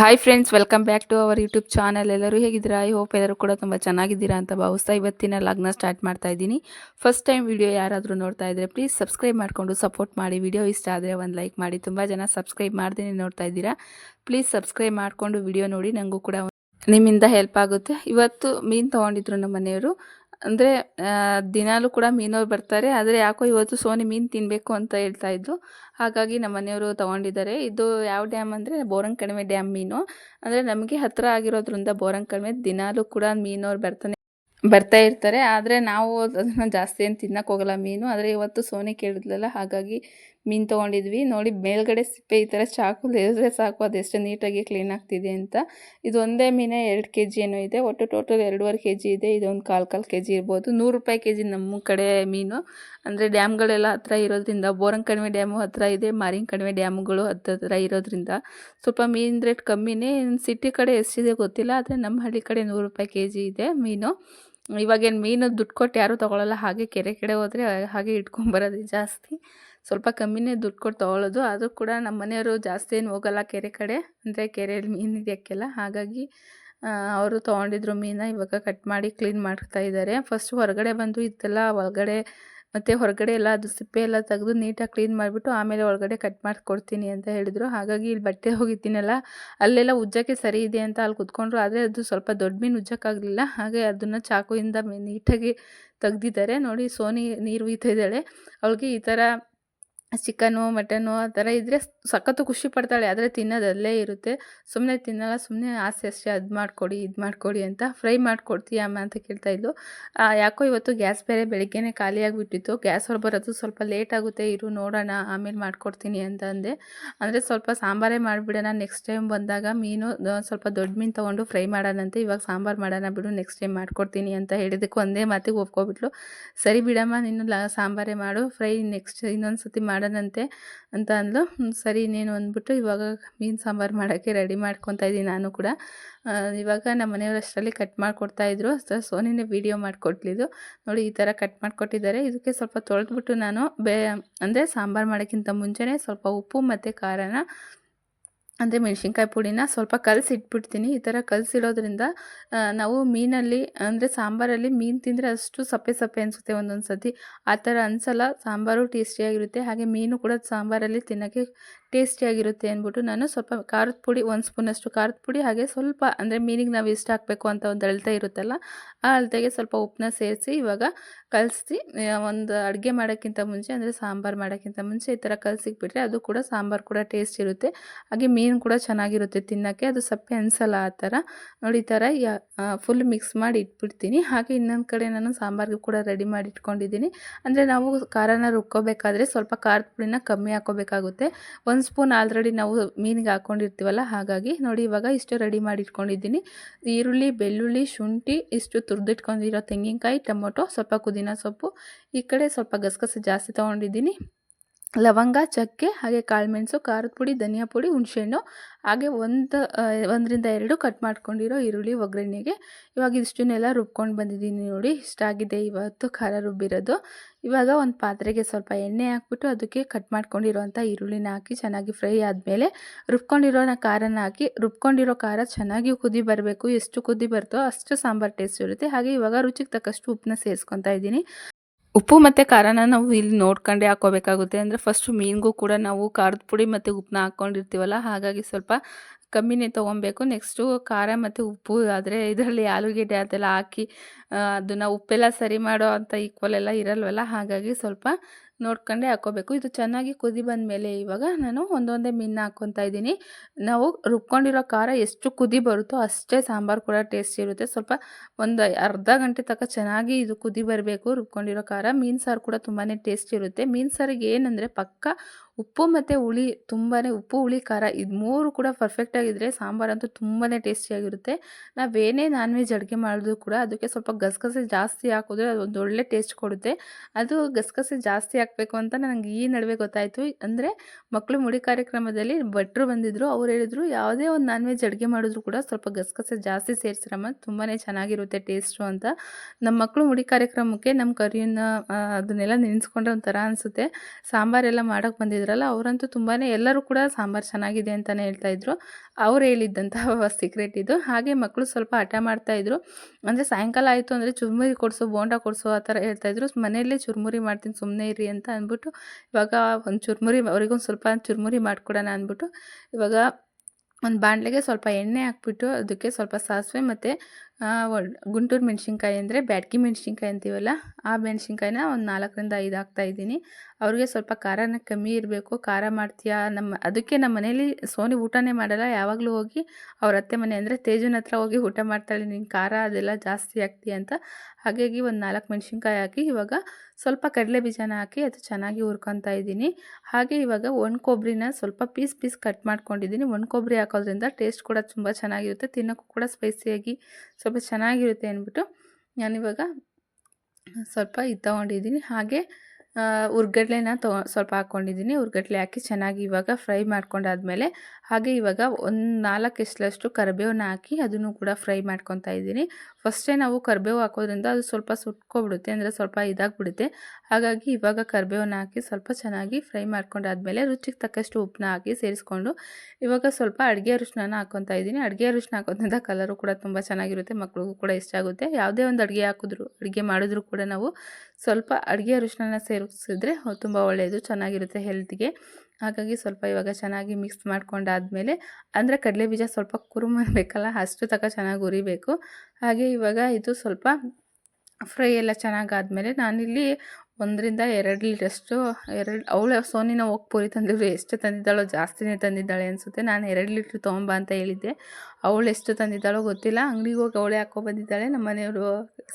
Hi friends welcome back to our YouTube channel ಎಲ್ಲರೂ ಹೇಗಿದ್ದೀರಾ? I hope ಎಲ್ಲರೂ ಕೂಡ ತುಂಬ ಚೆನ್ನಾಗಿದ್ದೀರಾ ಅಂತ ಭಾವಿಸ್ತಾ ಇವತ್ತಿನ ಲಗ್ನ ಸ್ಟಾರ್ಟ್ ಮಾಡ್ತಾ ಇದ್ದೀನಿ. ಫಸ್ಟ್ ಟೈಮ್ ವಿಡಿಯೋ ಯಾರಾದರೂ ನೋಡ್ತಾ ಇದ್ದರೆ ಪ್ಲೀಸ್ ಸಬ್ಸ್ಕ್ರೈಬ್ ಮಾಡಿಕೊಂಡು ಸಪೋರ್ಟ್ ಮಾಡಿ. ವಿಡಿಯೋ ಇಷ್ಟ ಆದರೆ ಒಂದು ಲೈಕ್ ಮಾಡಿ. ತುಂಬ ಜನ ಸಬ್ಸ್ಕ್ರೈಬ್ ಮಾಡ್ದೇ ನೋಡ್ತಾ ಇದ್ದೀರಾ. ಪ್ಲೀಸ್ ಸಬ್ಸ್ಕ್ರೈಬ್ ಮಾಡಿಕೊಂಡು ವಿಡಿಯೋ ನೋಡಿ. ನನಗೂ ಕೂಡ ನಿಮ್ಮಿಂದ ಹೆಲ್ಪ್ ಆಗುತ್ತೆ. ಇವತ್ತು ಮೀನು ತೊಗೊಂಡಿದ್ರು ನಮ್ಮ ಮನೆಯವರು. ಅಂದರೆ ದಿನಾಲೂ ಕೂಡ ಮೀನವ್ರು ಬರ್ತಾರೆ. ಆದರೆ ಯಾಕೋ ಇವತ್ತು ಸೋನಿ ಮೀನು ತಿನ್ನಬೇಕು ಅಂತ ಹೇಳ್ತಾ ಇದ್ದರು ಹಾಗಾಗಿ ನಮ್ಮ ಮನೆಯವರು ತೊಗೊಂಡಿದ್ದಾರೆ. ಇದು ಯಾವ ಡ್ಯಾಮ್ ಅಂದರೆ ಬೋರಂಗ್ ಕಡಿಮೆ ಡ್ಯಾಮ್ ಮೀನು. ಅಂದರೆ ನಮಗೆ ಹತ್ತಿರ ಆಗಿರೋದ್ರಿಂದ ಬೋರಂಗ್ ಕಡಿಮೆ ದಿನಾಲೂ ಕೂಡ ಮೀನವ್ರು ಬರ್ತಾನೆ, ಬರ್ತಾ ಇರ್ತಾರೆ. ಆದರೆ ನಾವು ಅದನ್ನು ಜಾಸ್ತಿ ಏನು ತಿನ್ನಕ್ಕೆ ಹೋಗಲ್ಲ ಮೀನು. ಆದರೆ ಇವತ್ತು ಸೋನಿ ಕೇಳಿದ್ಲಲ್ಲ, ಹಾಗಾಗಿ ಮೀನು ತೊಗೊಂಡಿದ್ವಿ. ನೋಡಿ, ಮೇಲ್ಗಡೆ ಸಿಪ್ಪೆ ಈ ಥರ ಚಾಕು ಲೇಸ್ರೆ ಸಾಕು, ಅದೆಷ್ಟು ನೀಟಾಗಿ ಕ್ಲೀನ್ ಆಗ್ತಿದೆ ಅಂತ. ಇದು ಒಂದೇ ಮೀನೇ ಎರಡು ಕೆ ಜಿ ಏನೋ ಇದೆ. ಒಟ್ಟು ಟೋಟಲ್ ಎರಡೂವರೆ ಕೆ ಜಿ ಇದೆ. ಇದೊಂದು ಕಾಲು ಕಾಲು ಕೆ ಜಿ ಇರ್ಬೋದು. ನೂರು ರೂಪಾಯಿ ಕೆ ಜಿ ನಮ್ಮ ಕಡೆ ಮೀನು. ಅಂದರೆ ಡ್ಯಾಮ್ಗಳೆಲ್ಲ ಹತ್ರ ಇರೋದ್ರಿಂದ ಬೋರಂಗ್ ಕಣಿವೆ ಡ್ಯಾಮು ಹತ್ರ ಇದೆ ಮಾರಿಂಗ್ ಕಣಿವೆ ಡ್ಯಾಮ್ಗಳು ಹತ್ತಿರ ಇರೋದ್ರಿಂದ. ಸ್ವಲ್ಪ ಮೀನು ರೇಟ್ ಕಮ್ಮಿನೇ. ಸಿಟಿ ಕಡೆ ಎಷ್ಟಿದೆ ಗೊತ್ತಿಲ್ಲ, ಆದರೆ ನಮ್ಮ ಹಳ್ಳಿ ಕಡೆ ನೂರು ರೂಪಾಯಿ ಕೆ ಜಿ ಇದೆ ಮೀನು. ಇವಾಗೇನು ಮೀನು ದುಡ್ಡು ಕೊಟ್ಟು ಯಾರೂ ತೊಗೊಳಲ್ಲ, ಹಾಗೆ ಕೆರೆ ಕಡೆ ಹೋದರೆ ಹಾಗೆ ಇಟ್ಕೊಂಬರೋದು ಜಾಸ್ತಿ. ಸ್ವಲ್ಪ ಕಮ್ಮಿನೇ ದುಡ್ಡು ಕೊಟ್ಟು ತೊಗೊಳ್ಳೋದು ಆದರೂ ಕೂಡ ನಮ್ಮ ಮನೆಯವರು ಜಾಸ್ತಿ ಏನು ಹೋಗಲ್ಲ ಕೆರೆ ಕಡೆ. ಅಂದರೆ ಕೆರೆಯಲ್ಲಿ ಮೀನು ಹಿಡಿಯೋಕ್ಕೆಲ್ಲ. ಹಾಗಾಗಿ ಅವರು ತೊಗೊಂಡಿದ್ರು ಮೀನ ಇವಾಗ ಕಟ್ ಮಾಡಿ ಕ್ಲೀನ್ ಮಾಡ್ತಾ ಇದ್ದಾರೆ ಫಸ್ಟ್ ಹೊರಗಡೆ ಬಂದು ಇದೆಲ್ಲ ಒಳಗಡೆ ಮತ್ತು ಹೊರಗಡೆ ಎಲ್ಲ ಅದು ಸಿಪ್ಪೆ ಎಲ್ಲ ತೆಗೆದು ನೀಟಾಗಿ ಕ್ಲೀನ್ ಮಾಡಿಬಿಟ್ಟು ಆಮೇಲೆ ಒಳಗಡೆ ಕಟ್ ಮಾಡಿ ಕೊಡ್ತೀನಿ ಅಂತ ಹೇಳಿದರು. ಹಾಗಾಗಿ ಇಲ್ಲಿ ಬಟ್ಟೆ ಹೋಗಿದ್ದೀನಲ್ಲ. ಅಲ್ಲೆಲ್ಲ ಉಜ್ಜಕ್ಕೆ ಸರಿ ಇದೆ ಅಂತ ಅಲ್ಲಿ ಕುತ್ಕೊಂಡ್ರು. ಆದರೆ ಅದು ಸ್ವಲ್ಪ ದೊಡ್ಡ ಮೀನು ಉಜ್ಜೋಕ್ಕಾಗಲಿಲ್ಲ. ಹಾಗೆ ಅದನ್ನು ಚಾಕುವಿಂದ ನೀಟಾಗಿ ತೆಗ್ದಿದ್ದಾರೆ. ನೋಡಿ ಸೋನಿ ನೀರು ಇದ್ದಾಳೆ. ಅವಳಿಗೆ ಈ ಥರ ಚಿಕನು, ಮಟನು ಆ ಥರ ಇದ್ದರೆ ಸಖತ್ತು ಖುಷಿ ಪಡ್ತಾಳೆ. ಆದರೆ ತಿನ್ನೋದಲ್ಲೇ ಇರುತ್ತೆ. ಸುಮ್ಮನೆ ತಿನ್ನಲ್ಲ ಸುಮ್ಮನೆ ಆಸೆ ಅಷ್ಟೇ, ಅದು ಮಾಡಿಕೊಡಿ, ಇದು ಮಾಡಿಕೊಡಿ ಅಂತ ಫ್ರೈ ಮಾಡಿಕೊಡ್ತೀಯ ಅಮ್ಮ ಅಂತ ಕೇಳ್ತಾ ಇದ್ಲು. ಯಾಕೋ ಇವತ್ತು ಗ್ಯಾಸ್ ಬೇರೆ ಬೆಳಿಗ್ಗೆನೇ ಖಾಲಿಯಾಗಿಬಿಟ್ಟಿತ್ತು. ಗ್ಯಾಸ್ ಹೊರ ಬರೋದು ಸ್ವಲ್ಪ ಲೇಟ್ ಆಗುತ್ತೆ, ಇರು ನೋಡೋಣ, ಆಮೇಲೆ ಮಾಡಿಕೊಡ್ತೀನಿ ಅಂತ ಅಂದೆ. ಅಂದರೆ ಸ್ವಲ್ಪ ಸಾಂಬಾರೇ ಮಾಡಿಬಿಡೋಣ, ನೆಕ್ಸ್ಟ್ ಟೈಮ್ ಬಂದಾಗ ಮೀನು ಸ್ವಲ್ಪ ದೊಡ್ಡ ಮೀನು ತೊಗೊಂಡು ಫ್ರೈ ಮಾಡೋಣಂತೆ ಇವಾಗ ಸಾಂಬಾರು ಮಾಡೋಣ ಬಿಡು, ನೆಕ್ಸ್ಟ್ ಟೈಮ್ ಮಾಡಿಕೊಡ್ತೀನಿ ಅಂತ ಹೇಳಿದಕ್ಕೆ ಒಂದೇ ಮಾತಿಗೆ ಒಪ್ಕೊಬಿಟ್ಲು. ಸರಿ ಬಿಡಮ್ಮ, ನೀನು ಸಾಂಬಾರೇ ಮಾಡು, ಫ್ರೈ ನೆಕ್ಸ್ಟ್ ಇನ್ನೊಂದು ಸತಿ ಮಾಡೋಣಂತೆ ಅಂತ ಅಂದ್ಲು. ಸರಿ ಇನ್ನೇನು ಅಂದ್ಬಿಟ್ಟು ಇವಾಗ ಮೀನು ಸಾಂಬಾರು ಮಾಡೋಕ್ಕೆ ರೆಡಿ ಮಾಡ್ಕೊತಾ ಇದ್ದೀನಿ ನಾನು ಕೂಡ. ಇವಾಗ ನಮ್ಮ ಮನೆಯವರು ಅಷ್ಟರಲ್ಲಿ ಕಟ್ ಮಾಡಿಕೊಡ್ತಾಯಿದ್ರು ಸೋನಿನೇ ವೀಡಿಯೋ ಮಾಡಿಕೊಟ್ಲಿದ್ದು ನೋಡಿ ಈ ಥರ ಕಟ್ ಮಾಡಿಕೊಟ್ಟಿದ್ದಾರೆ. ಇದಕ್ಕೆ ಸ್ವಲ್ಪ ತೊಳೆದ್ಬಿಟ್ಟು ನಾನು ಬೇ, ಅಂದರೆ ಸಾಂಬಾರು ಮಾಡೋಕ್ಕಿಂತ ಮುಂಚೆನೇ ಸ್ವಲ್ಪ ಉಪ್ಪು ಮತ್ತು ಖಾರನ ಅಂದರೆ ಮೆಣಸಿನ್ಕಾಯಿ ಪುಡಿನ ಸ್ವಲ್ಪ ಕಲಸಿಟ್ಬಿಡ್ತೀನಿ. ಈ ಥರ ಕಲಸಿಡೋದ್ರಿಂದ ನಾವು ಮೀನಲ್ಲಿ, ಅಂದರೆ ಸಾಂಬಾರಲ್ಲಿ ಮೀನು ತಿಂದರೆ ಅಷ್ಟು ಸಪ್ಪೆ ಸಪ್ಪೆ ಅನಿಸುತ್ತೆ ಒಂದೊಂದು ಸತಿ ಆ ಥರ ಅನಿಸಲ್ಲ, ಸಾಂಬಾರು ಟೇಸ್ಟಿಯಾಗಿರುತ್ತೆ. ಹಾಗೆ ಮೀನು ಕೂಡ ಸಾಂಬಾರಲ್ಲಿ ತಿನ್ನೋಕ್ಕೆ ಟೇಸ್ಟಿಯಾಗಿರುತ್ತೆ ಅಂದ್ಬಿಟ್ಟು ನಾನು ಸ್ವಲ್ಪ ಖಾರದ ಪುಡಿ ಒಂದು ಸ್ಪೂನಷ್ಟು ಖಾರದ ಪುಡಿ, ಹಾಗೆ ಸ್ವಲ್ಪ ಅಂದರೆ ಮೀನಿಗೆ ನಾವು ಎಷ್ಟು ಹಾಕಬೇಕು ಅಂತ ಒಂದು ಅಳತೆ ಇರುತ್ತಲ್ಲ, ಆ ಅಳತೆಗೆ ಸ್ವಲ್ಪ ಉಪ್ಪನ್ನ ಸೇರಿಸಿ ಇವಾಗ ಕಲಸಿ ಒಂದು ಅಡುಗೆ ಮಾಡೋಕ್ಕಿಂತ ಮುಂಚೆ ಅಂದರೆ ಸಾಂಬಾರು ಮಾಡೋಕ್ಕಿಂತ ಮುಂಚೆ ಈ ಥರ ಕಲಸಿಕ್ಬಿಟ್ರೆ ಅದು ಕೂಡ ಸಾಂಬಾರು ಕೂಡ ಟೇಸ್ಟ್ ಇರುತ್ತೆ. ಹಾಗೆ ಮೀನು ಕೂಡ ಚೆನ್ನಾಗಿರುತ್ತೆ ತಿನ್ನೋಕ್ಕೆ, ಅದು ಸಪ್ಪೆ ಅನಿಸಲ್ಲ ಆ ಥರ. ನೋಡಿ ಈ ಥರ ಫುಲ್ ಮಿಕ್ಸ್ ಮಾಡಿ ಇಟ್ಬಿಡ್ತೀನಿ. ಹಾಗೆ ಇನ್ನೊಂದು ಕಡೆ ನಾನು ಸಾಂಬಾರಿಗೆ ಕೂಡ ರೆಡಿ ಮಾಡಿ ಇಟ್ಕೊಂಡಿದ್ದೀನಿ. ಅಂದರೆ ನಾವು ಖಾರನ ರುಕ್ಕೋಬೇಕಾದ್ರೆ ಸ್ವಲ್ಪ ಖಾರದ ಪುಡಿನ ಕಮ್ಮಿ ಹಾಕೋಬೇಕಾಗುತ್ತೆ ಒಂದು ಸ್ಪೂನ್ ಆಲ್ರೆಡಿ ನಾವು ಮೀನಿಗೆ ಹಾಕ್ಕೊಂಡಿರ್ತೀವಲ್ಲ ಹಾಗಾಗಿ ನೋಡಿ ಇವಾಗ ಇಷ್ಟು ರೆಡಿ ಮಾಡಿ ಇಟ್ಕೊಂಡಿದ್ದೀನಿ ಈರುಳ್ಳಿ, ಬೆಳ್ಳುಳ್ಳಿ, ಶುಂಠಿ, ಇಷ್ಟು ತುರಿದಿಟ್ಕೊಂಡಿರೋ ತೆಂಗಿನಕಾಯಿ, ಟೊಮೊಟೊ, ಸ್ವಲ್ಪ ಪುದೀನ ಸೊಪ್ಪು, ಈ ಕಡೆ ಸ್ವಲ್ಪ ಗಸಗಸೆ ಜಾಸ್ತಿ ತೊಗೊಂಡಿದ್ದೀನಿ. ಲವಂಗ, ಚಕ್ಕೆ, ಹಾಗೆ ಕಾಳುಮೆಣಸು, ಖಾರದ ಪುಡಿ, ಧನಿಯಾ ಪುಡಿ, ಹುಣಸೆಹಣ್ಣು, ಹಾಗೆ ಒಂದು ಒಂದರಿಂದ ಎರಡು ಕಟ್ ಮಾಡ್ಕೊಂಡಿರೋ ಈರುಳ್ಳಿ ಒಗ್ಗರಣೆಗೆ. ಇವಾಗ ಇಷ್ಟನ್ನೆಲ್ಲ ರುಬ್ಕೊಂಡು ಬಂದಿದ್ದೀನಿ ನೋಡಿ ಇಷ್ಟಾಗಿದೆ ಇವತ್ತು ಖಾರ ರುಬ್ಬಿರೋದು. ಇವಾಗ ಒಂದು ಪಾತ್ರೆಗೆ ಸ್ವಲ್ಪ ಎಣ್ಣೆ ಹಾಕ್ಬಿಟ್ಟು ಅದಕ್ಕೆ ಕಟ್ ಮಾಡ್ಕೊಂಡಿರೋಂಥ ಈರುಳ್ಳಿನ ಹಾಕಿ ಚೆನ್ನಾಗಿ ಫ್ರೈ ಆದಮೇಲೆ ರುಬ್ಕೊಂಡಿರೋ ಖಾರನ ಹಾಕಿ, ರುಬ್ಕೊಂಡಿರೋ ಖಾರ ಚೆನ್ನಾಗಿ ಕುದಿ ಬರಬೇಕು, ಎಷ್ಟು ಕುದಿ ಬರ್ತೋ ಅಷ್ಟು ಸಾಂಬಾರು ಟೇಸ್ಟ್ ಇರುತ್ತೆ. ಹಾಗೆ ಇವಾಗ ರುಚಿಗೆ ತಕ್ಕಷ್ಟು ಉಪ್ಪನ್ನ ಸೇರಿಸ್ಕೊತಾ ಇದ್ದೀನಿ. ಉಪ್ಪು ಮತ್ತು ಖಾರನ ನಾವು ಇಲ್ಲಿ ನೋಡ್ಕೊಂಡೆ ಹಾಕೋಬೇಕಾಗುತ್ತೆ. ಅಂದರೆ ಫಸ್ಟು ಮೀನಿಗೂ ಕೂಡ ನಾವು ಖಾರದ ಪುಡಿ ಮತ್ತು ಉಪ್ಪನ್ನ ಹಾಕ್ಕೊಂಡಿರ್ತೀವಲ್ಲ ಹಾಗಾಗಿ ಸ್ವಲ್ಪ ಕಮ್ಮಿನೇ ತೊಗೊಬೇಕು. ನೆಕ್ಸ್ಟು ಖಾರ ಮತ್ತು ಉಪ್ಪು, ಆದರೆ ಇದರಲ್ಲಿ ಆಲೂಗೆಡ್ಡೆ ಅದೆಲ್ಲ ಹಾಕಿ ಅದನ್ನು ಉಪ್ಪೆಲ್ಲ ಸರಿ ಮಾಡೋ ಅಂಥ ಈಕ್ವಲ್ ಎಲ್ಲ ಇರಲ್ವಲ್ಲ, ಹಾಗಾಗಿ ಸ್ವಲ್ಪ ನೋಡ್ಕೊಂಡೆ ಹಾಕೋಬೇಕು. ಇದು ಚೆನ್ನಾಗಿ ಕುದಿ ಬಂದ ಮೇಲೆ ಇವಾಗ ನಾನು ಒಂದೊಂದೇ ಮೀನು ಹಾಕ್ಕೊತಾ ಇದ್ದೀನಿ. ನಾವು ರುಬ್ಕೊಂಡಿರೋ ಖಾರ ಎಷ್ಟು ಕುದಿ ಬರುತ್ತೋ ಅಷ್ಟೇ ಸಾಂಬಾರು ಕೂಡ ಟೇಸ್ಟ್ ಇರುತ್ತೆ. ಸ್ವಲ್ಪ ಒಂದು ಅರ್ಧ ಗಂಟೆ ತನಕ ಚೆನ್ನಾಗಿ ಇದು ಕುದಿ ಬರಬೇಕು ರುಬ್ಕೊಂಡಿರೋ ಖಾರ. ಮೀನು ಸಾರು ಕೂಡ ತುಂಬಾ ಟೇಸ್ಟ್ ಇರುತ್ತೆ. ಮೀನು ಸಾರಿಗೆ ಏನಂದರೆ ಪಕ್ಕ ಉಪ್ಪು ಮತ್ತು ಹುಳಿ ತುಂಬಾ ಉಪ್ಪು, ಹುಳಿ, ಖಾರ ಇದು ಮೂರು ಕೂಡ ಪರ್ಫೆಕ್ಟಾಗಿದ್ದರೆ ಸಾಂಬಾರಂತೂ ತುಂಬಾ ಟೇಸ್ಟಿಯಾಗಿರುತ್ತೆ ನಾವೇನೇ ನಾನ್ ವೆಜ್ ಅಡುಗೆ ಮಾಡಿದ್ರು ಕೂಡ ಅದಕ್ಕೆ ಸ್ವಲ್ಪ ಗಸಗಸೆ ಜಾಸ್ತಿ ಹಾಕಿದ್ರೆ ಅದೊಂದು ಒಳ್ಳೆ ಟೇಸ್ಟ್ ಕೊಡುತ್ತೆ. ಅದು ಗಸಗಸೆ ಜಾಸ್ತಿ ಹಾಕಬೇಕು ಅಂತ ನನಗೆ ಈ ನಡುವೆ ಗೊತ್ತಾಯಿತು. ಅಂದರೆ ಮಕ್ಕಳು ಮುಡಿ ಕಾರ್ಯಕ್ರಮದಲ್ಲಿ ಭಟ್ರು ಬಂದಿದ್ದರು ಅವ್ರು ಹೇಳಿದ್ರು ಯಾವುದೇ ಒಂದು ನಾನ್ ವೆಜ್ ಅಡುಗೆ ಮಾಡಿದ್ರು ಕೂಡ ಸ್ವಲ್ಪ ಗಸಗಸೆ ಜಾಸ್ತಿ ಸೇರಿಸ್ರಮ್ಮ ತುಂಬಾ ಚೆನ್ನಾಗಿರುತ್ತೆ ಟೇಸ್ಟು ಅಂತ. ನಮ್ಮ ಮಕ್ಕಳು ಮುಡಿ ಕಾರ್ಯಕ್ರಮಕ್ಕೆ ನಮ್ಮ ಕರಿಯನ್ನು ಅದನ್ನೆಲ್ಲ ನೆನೆಸ್ಕೊಂಡ್ರೆ ಒಂಥರ ಅನಿಸುತ್ತೆ. ಸಾಂಬಾರೆಲ್ಲ ಮಾಡೋಕ್ಕೆ ಬಂದಿದ್ರು? ಇದ್ರಲ್ಲ ಅವರಂತೂ ತುಂಬಾ ಎಲ್ಲರೂ ಕೂಡ ಸಾಂಬಾರು ಚೆನ್ನಾಗಿದೆ ಅಂತಲೇ ಹೇಳ್ತಾಯಿದ್ರು ಅವ್ರು ಹೇಳಿದ್ದಂತಹ ಸೀಕ್ರೆಟ್ ಇದು. ಹಾಗೆ ಮಕ್ಕಳು ಸ್ವಲ್ಪ ಹಠ ಮಾಡ್ತಾಯಿದ್ರು ಅಂದರೆ ಸಾಯಂಕಾಲ ಆಯಿತು ಅಂದರೆ ಚುರುಮುರಿ ಕೊಡಿಸು, ಬೋಂಡ ಕೊಡಿಸು, ಆ ಥರ ಹೇಳ್ತಾಯಿದ್ರು ಮನೆಯಲ್ಲೇ ಚುರುಮುರಿ ಮಾಡ್ತೀನಿ ಸುಮ್ಮನೆ ಇರಿ ಅಂತ ಅಂದ್ಬಿಟ್ಟು ಇವಾಗ ಒಂದು ಚುರುಮುರಿ, ಅವರಿಗೊಂದು ಸ್ವಲ್ಪ ಚುರುಮುರಿ ಮಾಡಿಕೊಡೋಣ ಅಂದ್ಬಿಟ್ಟು ಇವಾಗ ಒಂದು ಬಾಣಲೆಗೆ ಸ್ವಲ್ಪ ಎಣ್ಣೆ ಹಾಕ್ಬಿಟ್ಟು ಅದಕ್ಕೆ ಸ್ವಲ್ಪ ಸಾಸಿವೆ ಮತ್ತು ಗುಂಟೂರು ಮೆಣಸಿನ್ಕಾಯಿ ಅಂದರೆ ಬ್ಯಾಡಗಿ ಮೆಣಸಿನ್ಕಾಯಿ ಅಂತೀವಲ್ಲ, ಆ ಮೆಣಸಿನ್ಕಾಯಿನ ಒಂದು ನಾಲ್ಕರಿಂದ ಐದು ಹಾಕ್ತಾಯಿದ್ದೀನಿ ಅವ್ರಿಗೆ ಸ್ವಲ್ಪ ಖಾರನ ಕಮ್ಮಿ ಇರಬೇಕು. ಖಾರ ಮಾಡ್ತೀಯಾ? ನಮ್ಮ, ಅದಕ್ಕೆ ನಮ್ಮ ಮನೇಲಿ ಸೋನಿ ಊಟನೇ ಮಾಡಲ್ಲ. ಯಾವಾಗಲೂ ಹೋಗಿ ಅವ್ರ ಅತ್ತೆ ಮನೆ ಅಂದರೆ ತೇಜನ ಹತ್ರ ಹೋಗಿ ಊಟ ಮಾಡ್ತಾಳೆ. ನೀನು ಖಾರ ಅದೆಲ್ಲ ಜಾಸ್ತಿ ಹಾಕ್ತೀಯ ಅಂತ. ಹಾಗಾಗಿ ಒಂದು ನಾಲ್ಕು ಮೆಣಸಿನ್ಕಾಯಿ ಹಾಕಿ ಇವಾಗ ಸ್ವಲ್ಪ ಕಡಲೆ ಬೀಜನ ಹಾಕಿ ಅದು ಚೆನ್ನಾಗಿ ಹುರ್ಕೊತಾ ಇದ್ದೀನಿ. ಹಾಗೆ ಇವಾಗ ಒಣ ಕೊಬ್ಬರಿನ ಸ್ವಲ್ಪ ಪೀಸ್ ಪೀಸ್ ಕಟ್ ಮಾಡ್ಕೊಂಡಿದ್ದೀನಿ. ಒಣ ಕೊಬ್ಬರಿ ಹಾಕೋದ್ರಿಂದ ಟೇಸ್ಟ್ ಕೂಡ ತುಂಬ ಚೆನ್ನಾಗಿರುತ್ತೆ. ತಿನ್ನೋಕ್ಕೂ ಕೂಡ ಸ್ಪೈಸಿಯಾಗಿ ಚೆನ್ನಾಗಿರುತ್ತೆ ಅಂದ್ಬಿಟ್ಟು ನಾನಿವಾಗ ಸ್ವಲ್ಪ ಇದು ತೊಗೊಂಡಿದ್ದೀನಿ. ಹಾಗೆ ಹುರ್ಗಡ್ಲೆನ ತೊ, ಸ್ವಲ್ಪ ಹಾಕ್ಕೊಂಡಿದ್ದೀನಿ ಹುರ್ಗಡ್ಲೆ ಹಾಕಿ ಚೆನ್ನಾಗಿ ಇವಾಗ ಫ್ರೈ ಮಾಡ್ಕೊಂಡಾದ್ಮೇಲೆ ಹಾಗೆ ಇವಾಗ ಒಂದು ನಾಲ್ಕು ಎಷ್ಟಲಷ್ಟು ಕರಿಬೇವನ್ನ ಹಾಕಿ ಅದನ್ನು ಕೂಡ ಫ್ರೈ ಮಾಡ್ಕೊತಾ ಇದ್ದೀನಿ. ಫಸ್ಟೇ ನಾವು ಕರಿಬೇವು ಹಾಕೋದ್ರಿಂದ ಅದು ಸ್ವಲ್ಪ ಸುಟ್ಕೊಬಿಡುತ್ತೆ, ಅಂದರೆ ಸ್ವಲ್ಪ ಇದಾಗ್ಬಿಡುತ್ತೆ. ಹಾಗಾಗಿ ಇವಾಗ ಕರಿಬೇವನ್ನ ಹಾಕಿ ಸ್ವಲ್ಪ ಚೆನ್ನಾಗಿ ಫ್ರೈ ಮಾಡ್ಕೊಂಡಾದ್ಮೇಲೆ ರುಚಿಗೆ ತಕ್ಕಷ್ಟು ಉಪ್ಪನ್ನ ಹಾಕಿ ಸೇರಿಸ್ಕೊಂಡು ಇವಾಗ ಸ್ವಲ್ಪ ಅಡುಗೆ ಅರಿಶಿನ ಹಾಕೊತಾ ಇದ್ದೀನಿ. ಅಡುಗೆ ಅರಿಶಿನ ಹಾಕೋದ್ರಿಂದ ಕಲರು ಕೂಡ ತುಂಬ ಚೆನ್ನಾಗಿರುತ್ತೆ, ಮಕ್ಳಿಗೂ ಕೂಡ ಇಷ್ಟ ಆಗುತ್ತೆ. ಯಾವುದೇ ಒಂದು ಅಡುಗೆ ಹಾಕಿದ್ರು, ಅಡುಗೆ ಮಾಡಿದ್ರು ಕೂಡ ನಾವು ಸ್ವಲ್ಪ ಅಡುಗೆ ಅರಿಶಿನ ಸೇರಿಸಿದ್ರೆ ತುಂಬ ಒಳ್ಳೆಯದು ಚೆನ್ನಾಗಿರುತ್ತೆ ಹೆಲ್ತ್ಗೆ ಹಾಗಾಗಿ ಸ್ವಲ್ಪ ಇವಾಗ ಚೆನ್ನಾಗಿ ಮಿಕ್ಸ್ ಮಾಡ್ಕೊಂಡಾದಮೇಲೆ, ಅಂದರೆ ಕಡಲೆ ಬೀಜ ಸ್ವಲ್ಪ ಕುರುಮಬೇಕಲ್ಲ ಅಷ್ಟು ತಕ ಚೆನ್ನಾಗಿ ಉರಿಬೇಕು. ಹಾಗೆ ಇವಾಗ ಇದು ಸ್ವಲ್ಪ ಫ್ರೈ ಎಲ್ಲ ಚೆನ್ನಾಗಾದಮೇಲೆ ನಾನಿಲ್ಲಿ ಒಂದರಿಂದ ಎರಡು ಲೀಟ್ರಷ್ಟು, ಎರಡು ಅವಳು ಸೋನಿನ ಹೋಗಿ ಪೂರಿ ತಂದಿದ್ರು, ಎಷ್ಟು ತಂದಿದ್ದಾಳೋ ಜಾಸ್ತಿನೇ ತಂದಿದ್ದಾಳೆ ಅನಿಸುತ್ತೆ. ನಾನು ಎರಡು ಲೀಟ್ರ್ ತೊಗೊಂಬ ಅಂತ ಹೇಳಿದ್ದೆ. ಅವಳು ಎಷ್ಟು ತಂದಿದ್ದಾಳೋ ಗೊತ್ತಿಲ್ಲ. ಅಂಗಡಿಗೆ ಹೋಗಿ ಅವಳೇ ಬಂದಿದ್ದಾಳೆ. ನಮ್ಮ ಮನೆಯವರು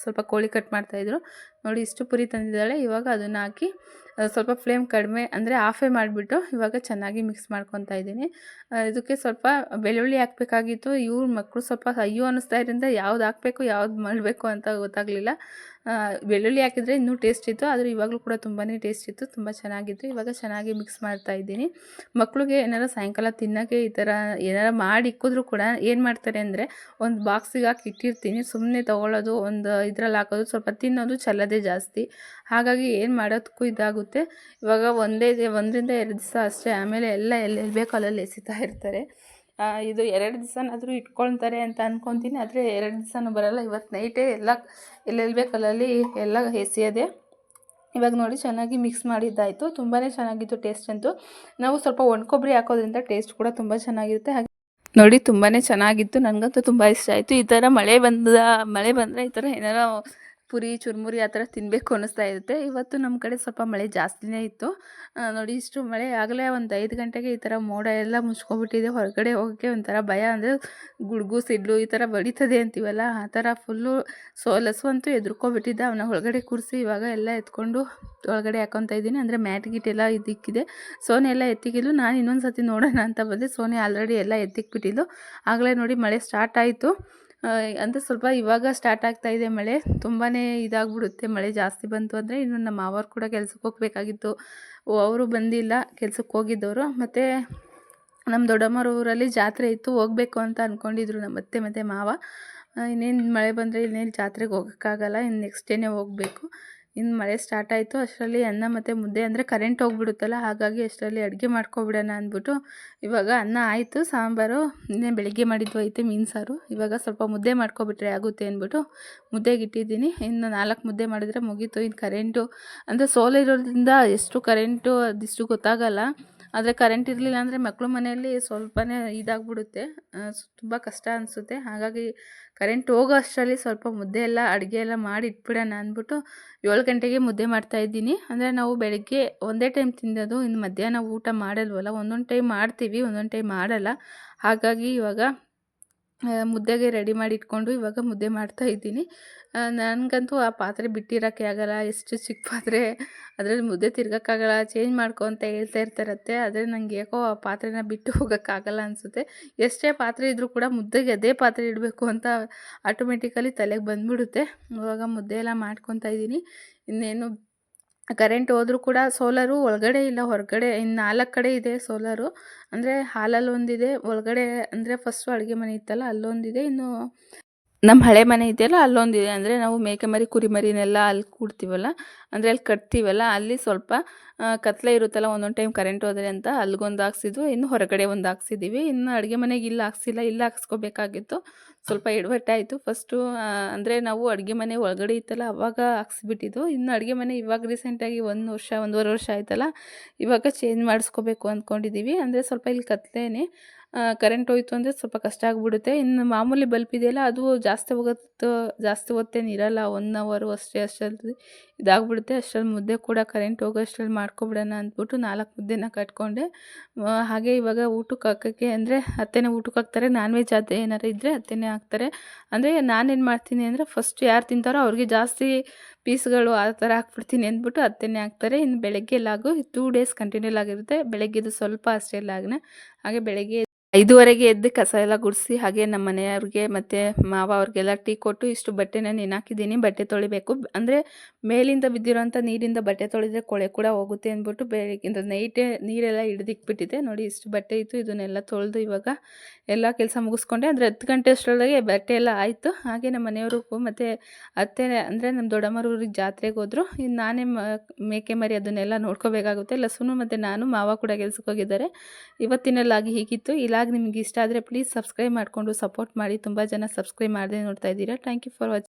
ಸ್ವಲ್ಪ ಕೋಳಿ ಕಟ್ ಮಾಡ್ತಾಯಿದ್ರು ನೋಡಿ ಇಷ್ಟು ಪುರಿ ತಂದಿದ್ದಾಳೆ. ಇವಾಗ ಅದನ್ನು ಹಾಕಿ ಸ್ವಲ್ಪ ಫ್ಲೇಮ್ ಕಡಿಮೆ ಅಂದರೆ ಆಫೇ ಮಾಡಿಬಿಟ್ಟು ಇವಾಗ ಚೆನ್ನಾಗಿ ಮಿಕ್ಸ್ ಮಾಡ್ಕೊತಾ ಇದ್ದೀನಿ. ಇದಕ್ಕೆ ಸ್ವಲ್ಪ ಬೆಳ್ಳುಳ್ಳಿ ಹಾಕಬೇಕಾಗಿತ್ತು. ಇವ್ರ ಮಕ್ಕಳು ಸ್ವಲ್ಪ ಅಯ್ಯೋ ಅನ್ನಿಸ್ತಾ ಇದ್ರಿಂದ ಯಾವ್ದು ಹಾಕಬೇಕು, ಯಾವ್ದು ಮಾಡಬೇಕು ಅಂತ ಗೊತ್ತಾಗಲಿಲ್ಲ. ಬೆಳ್ಳುಳ್ಳಿ ಹಾಕಿದರೆ ಇನ್ನೂ ಟೇಸ್ಟ್ ಇತ್ತು, ಆದರೆ ಇವಾಗಲೂ ಕೂಡ ತುಂಬಾ ಟೇಸ್ಟ್ ಇತ್ತು. ತುಂಬ ಚೆನ್ನಾಗಿತ್ತು. ಇವಾಗ ಚೆನ್ನಾಗಿ ಮಿಕ್ಸ್ ಮಾಡ್ತಾ ಇದ್ದೀನಿ. ಮಕ್ಕಳಿಗೆ ಏನಾರು ಸಾಯಂಕಾಲ ತಿನ್ನೋಕ್ಕೆ ಈ ಥರ ಏನಾರ ಮಾಡಿ ಇಕ್ಕಿದ್ರು ಕೂಡ ಏನು ಮಾಡ್ತಾರೆ ಅಂದರೆ ಒಂದು ಬಾಕ್ಸಿಗೆ ಹಾಕಿ ಇಟ್ಟಿರ್ತೀನಿ. ಸುಮ್ಮನೆ ತೊಗೊಳ್ಳೋದು ಒಂದು ಇದ್ರಲ್ಲಿ ಹಾಕೋದು, ಸ್ವಲ್ಪ ತಿನ್ನೋದು ಚಲ್ಲೋದೇ ಜಾಸ್ತಿ. ಹಾಗಾಗಿ ಏನು ಮಾಡೋದಕ್ಕೂ ಇದಾಗುತ್ತೆ. ಇವಾಗ ಒಂದೇ ಒಂದರಿಂದ ಎರಡು ದಿವಸ ಅಷ್ಟೇ, ಆಮೇಲೆ ಎಲ್ಲ ಎಲ್ಲೆಲ್ಲಿ ಬೇಕೋ ಅಲ್ಲಲ್ಲಿ ಎಸಿತಾ ಇರ್ತಾರೆ. ಇದು ಎರಡು ದಿವಸನಾದರೂ ಇಟ್ಕೊಳ್ತಾರೆ ಅಂತ ಅಂದ್ಕೊತೀನಿ ಆದರೆ ಎರಡು ದಿವಸನೂ ಬರೋಲ್ಲ. ಇವತ್ತು ನೈಟೇ ಎಲ್ಲ ಎಲ್ಲೆಲ್ಲಿ ಬೇಕಲ್ಲಲ್ಲಿ ಎಲ್ಲ ಎಸೆಯೋದೆ. ಇವಾಗ ನೋಡಿ ಚೆನ್ನಾಗಿ ಮಿಕ್ಸ್ ಮಾಡಿದ್ದಾಯಿತು. ತುಂಬಾ ಚೆನ್ನಾಗಿತ್ತು ಟೇಸ್ಟ್ ಅಂತೂ. ನಾವು ಸ್ವಲ್ಪ ಒಣ ಕೊಬ್ಬರಿ ಹಾಕೋದ್ರಿಂದ ಟೇಸ್ಟ್ ಕೂಡ ತುಂಬ ಚೆನ್ನಾಗಿರುತ್ತೆ. ಹಾಗೆ ನೋಡಿ ತುಂಬಾ ಚೆನ್ನಾಗಿತ್ತು. ನನಗಂತೂ ತುಂಬ ಇಷ್ಟ ಆಯಿತು. ಈ ಥರ ಮಳೆ ಬಂದ, ಮಳೆ ಬಂದರೆ ಈ ಥರ ಏನಾರ ಪುರಿ, ಚುರುಮುರಿ ಆ ಥರ ತಿನ್ನಬೇಕು ಅನ್ನಿಸ್ತಾ ಇರುತ್ತೆ. ಇವತ್ತು ನಮ್ಮ ಕಡೆ ಸ್ವಲ್ಪ ಮಳೆ ಜಾಸ್ತಿನೇ ಇತ್ತು. ನೋಡಿ ಇಷ್ಟು ಮಳೆ ಆಗಲೇ ಒಂದು ಐದು ಗಂಟೆಗೆ ಈ ಥರ ಮೋಡ ಎಲ್ಲ ಮುಚ್ಕೊಬಿಟ್ಟಿದೆ ಹೊರಗಡೆ ಹೋಗೋಕ್ಕೆ ಒಂಥರ ಭಯ ಅಂದರೆ ಗುಡುಗು ಸಿಡ್ಲು ಈ ಥರ ಬಡಿತದೆ ಅಂತೀವಲ್ಲ, ಆ ಥರ ಫುಲ್ಲು ಸೋಲಸು ಅಂತೂ ಎದ್ರುಕೊಬಿಟ್ಟಿದ್ದ. ಅವನ ಒಳಗಡೆ ಕೂರಿಸಿ ಇವಾಗ ಎಲ್ಲ ಎತ್ಕೊಂಡು ಒಳಗಡೆ ಹಾಕೊತಾ ಇದ್ದೀನಿ. ಅಂದರೆ ಮ್ಯಾಟ್ ಗಿಟ್ ಎಲ್ಲ ಇದಕ್ಕಿದೆ. ಸೋನೆ ಎಲ್ಲ ಎತ್ತಿಕ್ಕಿದ್ಲು ನಾನು ಇನ್ನೊಂದು ಸತಿ ನೋಡೋಣ ಅಂತ ಬಂದೆ. ಸೋನೆ ಆಲ್ರೆಡಿ ಎಲ್ಲ ಎತ್ತಿಕ್ಬಿಟ್ಟಿದ್ದು. ಆಗಲೇ ನೋಡಿ ಮಳೆ ಸ್ಟಾರ್ಟ್ ಆಯಿತು. ಅಂದರೆ ಸ್ವಲ್ಪ ಇವಾಗ ಸ್ಟಾರ್ಟ್ ಆಗ್ತಾ ಇದೆ ಮಳೆ. ತುಂಬಾ ಇದಾಗ್ಬಿಡುತ್ತೆ. ಮಳೆ ಜಾಸ್ತಿ ಬಂತು ಅಂದರೆ ಇನ್ನು ನಮ್ಮ ಮಾವರು ಕೂಡ ಕೆಲ್ಸಕ್ಕೆ ಹೋಗಬೇಕಾಗಿತ್ತು. ಅವರು ಬಂದಿಲ್ಲ. ಕೆಲ್ಸಕ್ಕೆ ಹೋಗಿದ್ದವರು. ಮತ್ತು ನಮ್ಮ ದೊಡ್ಡಮ್ಮರ ಊರಲ್ಲಿ ಜಾತ್ರೆ ಇತ್ತು. ಹೋಗಬೇಕು ಅಂತ ಅಂದ್ಕೊಂಡಿದ್ರು ನಮ್ಮ ಅತ್ತೆ ಮತ್ತು ಮಾವ. ಇನ್ನೇನು ಮಳೆ ಬಂದರೆ ಇನ್ನೇನು ಜಾತ್ರೆಗೆ ಹೋಗೋಕ್ಕಾಗಲ್ಲ. ಇನ್ನು ನೆಕ್ಸ್ಟ್ ಡೇನೇ ಹೋಗಬೇಕು. ಇನ್ನು ಮಳೆ ಸ್ಟಾರ್ಟ್ ಆಯಿತು, ಅಷ್ಟರಲ್ಲಿ ಅನ್ನ ಮತ್ತು ಮುದ್ದೆ ಅಂದರೆ ಕರೆಂಟ್ ಹೋಗ್ಬಿಡುತ್ತಲ್ಲ, ಹಾಗಾಗಿ ಅಷ್ಟರಲ್ಲಿ ಅಡುಗೆ ಮಾಡ್ಕೊಬಿಡೋಣ ಅಂದ್ಬಿಟ್ಟು ಇವಾಗ ಅನ್ನ ಆಯಿತು, ಸಾಂಬಾರು, ಇನ್ನೇ ಬೆಳಿಗ್ಗೆ ಮಾಡಿದ್ದು ಐತೆ, ಮೀನು ಸಾರು. ಇವಾಗ ಸ್ವಲ್ಪ ಮುದ್ದೆ ಮಾಡ್ಕೊಬಿಟ್ರೆ ಆಗುತ್ತೆ ಅಂದ್ಬಿಟ್ಟು ಮುದ್ದೆಗೆ ಇಟ್ಟಿದ್ದೀನಿ. ಇನ್ನು ನಾಲ್ಕು ಮುದ್ದೆ ಮಾಡಿದ್ರೆ ಮುಗೀತು. ಇನ್ನು ಕರೆಂಟು ಅಂದರೆ ಸೋಲಿರೋದ್ರಿಂದ ಎಷ್ಟು ಕರೆಂಟು ಅದಿಷ್ಟು ಗೊತ್ತಾಗಲ್ಲ. ಆದರೆ ಕರೆಂಟ್ ಇರಲಿಲ್ಲ ಅಂದರೆ ಮಕ್ಕಳು ಮನೆಯಲ್ಲಿ ಸ್ವಲ್ಪನೇ ಇದಾಗ್ಬಿಡುತ್ತೆ. ತುಂಬ ಕಷ್ಟ ಅನಿಸುತ್ತೆ. ಹಾಗಾಗಿ ಕರೆಂಟ್ ಹೋಗೋ ಅಷ್ಟರಲ್ಲಿ ಸ್ವಲ್ಪ ಮುದ್ದೆ ಎಲ್ಲ, ಅಡುಗೆ ಎಲ್ಲ ಮಾಡಿ ಇಟ್ಬಿಡೋಣ ಅಂದ್ಬಿಟ್ಟು ಏಳು ಗಂಟೆಗೆ ಮುದ್ದೆ ಮಾಡ್ತಾಯಿದ್ದೀನಿ ಅಂದರೆ ನಾವು ಬೆಳಗ್ಗೆ ಒಂದೇ ಟೈಮ್ ತಿನ್ನೋದು ಇನ್ನು ಮಧ್ಯಾಹ್ನ ಊಟ ಮಾಡಲ್ವಲ್ಲ, ಒಂದೊಂದು ಟೈಮ್ ಮಾಡ್ತೀವಿ, ಒಂದೊಂದು ಟೈಮ್ ಮಾಡಲ್ಲ. ಹಾಗಾಗಿ ಇವಾಗ ಮುದ್ದೆಗೆ ರೆಡಿ ಮಾಡಿ ಇಟ್ಕೊಂಡು ಇವಾಗ ಮುದ್ದೆ ಮಾಡ್ತಾ ಇದ್ದೀನಿ. ನನಗಂತೂ ಆ ಪಾತ್ರೆ ಬಿಟ್ಟಿರೋಕ್ಕೆ ಆಗಲ್ಲ. ಎಷ್ಟು ಚಿಕ್ಕ ಪಾತ್ರೆ, ಅದರಲ್ಲಿ ಮುದ್ದೆ ತಿರ್ಗೋಕ್ಕಾಗಲ್ಲ ಚೇಂಜ್ ಮಾಡ್ಕೊ ಅಂತ ಹೇಳ್ತಾ ಇರ್ತಾರತ್ತೆ. ಆದರೆ ನನಗೆ ಯಾಕೋ ಆ ಪಾತ್ರೆನ ಬಿಟ್ಟು ಹೋಗೋಕ್ಕಾಗಲ್ಲ ಅನಿಸುತ್ತೆ. ಎಷ್ಟೇ ಪಾತ್ರೆ ಇದ್ದರೂ ಕೂಡ ಮುದ್ದೆಗೆ ಅದೇ ಪಾತ್ರೆ ಇಡಬೇಕು ಅಂತ ಆಟೋಮೆಟಿಕಲಿ ತಲೆಗೆ ಬಂದುಬಿಡುತ್ತೆ. ಇವಾಗ ಮುದ್ದೆ ಎಲ್ಲ ಮಾಡ್ಕೊತಾ ಇದ್ದೀನಿ. ಇನ್ನೇನು ಕರೆಂಟ್ ಹೋದರೂ ಕೂಡ ಸೋಲಾರು ಒಳಗಡೆ ಇಲ್ಲ, ಹೊರಗಡೆ ಇನ್ನು ನಾಲ್ಕು ಕಡೆ ಇದೆ ಸೋಲಾರು. ಅಂದರೆ ಹಾಲಲ್ಲಿ ಒಂದಿದೆ ಒಳಗಡೆ ಅಂದರೆ ಫಸ್ಟು ಅಡುಗೆ ಮನೆ ಇತ್ತಲ್ಲ, ಅಲ್ಲೊಂದಿದೆ. ಇನ್ನು ನಮ್ಮ ಹಳೆ ಮನೆ ಇದೆಯಲ್ಲ ಅಲ್ಲೊಂದಿದೆ ಅಂದರೆ ನಾವು ಮೇಕೆ ಮರಿ ಕುರಿ ಮರಿನೆಲ್ಲ ಅಲ್ಲಿ ಕೂಡ್ತೀವಲ್ಲ, ಅಂದರೆ ಅಲ್ಲಿ ಕಟ್ತೀವಲ್ಲ, ಅಲ್ಲಿ ಸ್ವಲ್ಪ ಕತ್ಲೆ ಇರುತ್ತಲ್ಲ, ಒಂದೊಂದು ಟೈಮ್ ಕರೆಂಟ್ ಹೋದರೆ ಅಂತ ಅಲ್ಲಿಗೊಂದು ಹಾಕ್ಸಿದ್ವು. ಇನ್ನು ಹೊರಗಡೆ ಒಂದು ಹಾಕ್ಸಿದ್ದೀವಿ ಇನ್ನು ಅಡುಗೆ ಮನೆಗೆ ಇಲ್ಲಿ, ಹಾಕ್ಸಿಲ್ಲ, ಇಲ್ಲಿ ಹಾಕ್ಸ್ಕೋಬೇಕಾಗಿತ್ತು. ಸ್ವಲ್ಪ ಎಡವಟ್ಟಾಯಿತು ಫಸ್ಟು ಅಂದರೆ ನಾವು ಅಡುಗೆ ಮನೆ ಒಳಗಡೆ ಇತ್ತಲ್ಲ, ಅವಾಗ ಹಾಕ್ಸಿಬಿಟ್ಟಿದ್ದು. ಇನ್ನು ಅಡುಗೆ ಮನೆ ಇವಾಗ ರೀಸೆಂಟಾಗಿ ಒಂದು ವರ್ಷ, ಒಂದೂವರೆ ವರ್ಷ ಆಯ್ತಲ್ಲ, ಇವಾಗ ಚೇಂಜ್ ಮಾಡಿಸ್ಕೋಬೇಕು ಅಂದ್ಕೊಂಡಿದ್ದೀವಿ ಅಂದರೆ ಸ್ವಲ್ಪ ಇಲ್ಲಿ ಕತ್ಲೇನೆ ಕರೆಂಟ್ ಹೋಯಿತು ಅಂದರೆ ಸ್ವಲ್ಪ ಕಷ್ಟ ಆಗಿಬಿಡುತ್ತೆ. ಇನ್ನು ಮಾಮೂಲಿ ಬಲ್ಪ್ ಇದೆಯಲ್ಲ, ಅದು ಜಾಸ್ತಿ ಹೋಗುತ್ತೆ, ಜಾಸ್ತಿ ಹೊತ್ತೇನು ಇರಲ್ಲ ಒನ್ ಅವರು ಅಷ್ಟೇ, ಅಷ್ಟರಲ್ಲಿ ಇದಾಗ್ಬಿಡುತ್ತೆ. ಅಷ್ಟರಲ್ಲಿ ಮುದ್ದೆ ಕೂಡ ಕರೆಂಟ್ ಹೋಗೋ ಅಷ್ಟರಲ್ಲಿ ಮಾಡ್ಕೊಬಿಡೋಣ ಅಂದ್ಬಿಟ್ಟು ನಾಲ್ಕು ಮುದ್ದೆನ ಕಟ್ಕೊಂಡೆ. ಹಾಗೆ ಇವಾಗ ಊಟಕ್ಕೆ ಹಾಕೋಕ್ಕೆ ಅಂದರೆ ಅತ್ತೆನೇ ಊಟಕ್ಕೆ ಹಾಕ್ತಾರೆ ನಾನ್ ವೆಜ್ ಅದು ಏನಾರು ಇದ್ದರೆ ಅತ್ತೆನೇ ಹಾಕ್ತಾರೆ. ಅಂದರೆ ನಾನೇನು ಮಾಡ್ತೀನಿ ಅಂದರೆ ಫಸ್ಟ್ ಯಾರು ತಿಂತಾರೋ ಅವ್ರಿಗೆ ಜಾಸ್ತಿ ಪೀಸ್ಗಳು ಆ ಥರ ಹಾಕ್ಬಿಡ್ತೀನಿ ಅಂದ್ಬಿಟ್ಟು ಅತ್ತೆನೇ ಹಾಕ್ತಾರೆ. ಇನ್ನು ಬೆಳಗ್ಗೆ ಲಾಗು ಟೂ ಡೇಸ್ ಕಂಟಿನ್ಯೂ ಆಗಿರುತ್ತೆ. ಬೆಳಗ್ಗೆದು ಸ್ವಲ್ಪ ಅಷ್ಟೇ ಲಾಗ್ನ. ಹಾಗೆ ಬೆಳಗ್ಗೆ ಐದುವರೆಗೆ ಎದ್ದು ಕಸ ಎಲ್ಲ ಗುಡಿಸಿ, ಹಾಗೆ ನಮ್ಮ ಮನೆಯವ್ರಿಗೆ ಮತ್ತು ಮಾವ ಅವ್ರಿಗೆಲ್ಲ ಟೀ ಕೊಟ್ಟು ಇಷ್ಟು ಬಟ್ಟೆನ ನೆನಾಕಿದ್ದೀನಿ ಬಟ್ಟೆ ತೊಳಿಬೇಕು. ಅಂದರೆ ಮೇಲಿಂದ ಬಿದ್ದಿರೋಂಥ ನೀರಿಂದ ಬಟ್ಟೆ ತೊಳೆದ್ರೆ ಕೊಳೆ ಕೂಡ ಹೋಗುತ್ತೆ ಅಂದ್ಬಿಟ್ಟು ಬೆಳಗ್ಗಿಂದ ನೈಟೇ ನೀರೆಲ್ಲ ಹಿಡಿದಿಕ್ಬಿಟ್ಟಿದೆ ನೋಡಿ ಇಷ್ಟು ಬಟ್ಟೆ ಇತ್ತು, ಇದನ್ನೆಲ್ಲ ತೊಳೆದು ಇವಾಗ ಎಲ್ಲ ಕೆಲಸ ಮುಗಿಸ್ಕೊಂಡೆ. ಅಂದರೆ ಹತ್ತು ಗಂಟೆ ಅಷ್ಟರೊಳಗೆ ಬಟ್ಟೆ ಎಲ್ಲ ಆಯಿತು. ಹಾಗೆ ನಮ್ಮ ಮನೆಯವ್ರಿಗೂ ಮತ್ತು ಅತ್ತೆ ಅಂದರೆ ನಮ್ಮ ದೊಡ್ಡಮ್ಮರೂರಿಗೆ ಜಾತ್ರೆಗೆ ಹೋದರು. ಇನ್ನು ನಾನೇ ಮೇಕೆ ಮರಿ ಅದನ್ನೆಲ್ಲ ನೋಡ್ಕೋಬೇಕಾಗುತ್ತೆ. ಲಸುನು ಮತ್ತು ನಾನು, ಮಾವ ಕೂಡ ಕೆಲ್ಸಕ್ಕೆ ಹೋಗಿದ್ದಾರೆ. ಇವತ್ತಿನಲ್ಲಾಗಿ ಲಾಗ್ ಹೀಗಿತ್ತು. ಈ ಲಾಗ್ ನಿಮ್ಗೆ ಇಷ್ಟ ಆದರೆ ಪ್ಲೀಸ್ ಸಬ್ಸ್ಕ್ರೈಬ್ ಮಾಡಿಕೊಂಡು ಸಪೋರ್ಟ್ ಮಾಡಿ. ತುಂಬ ಜನ ಸಬ್ಸ್ಕ್ರೈಬ್ ಮಾಡದೆ ನೋಡ್ತಾ ಇದ್ದೀರಾ. Thank you for watching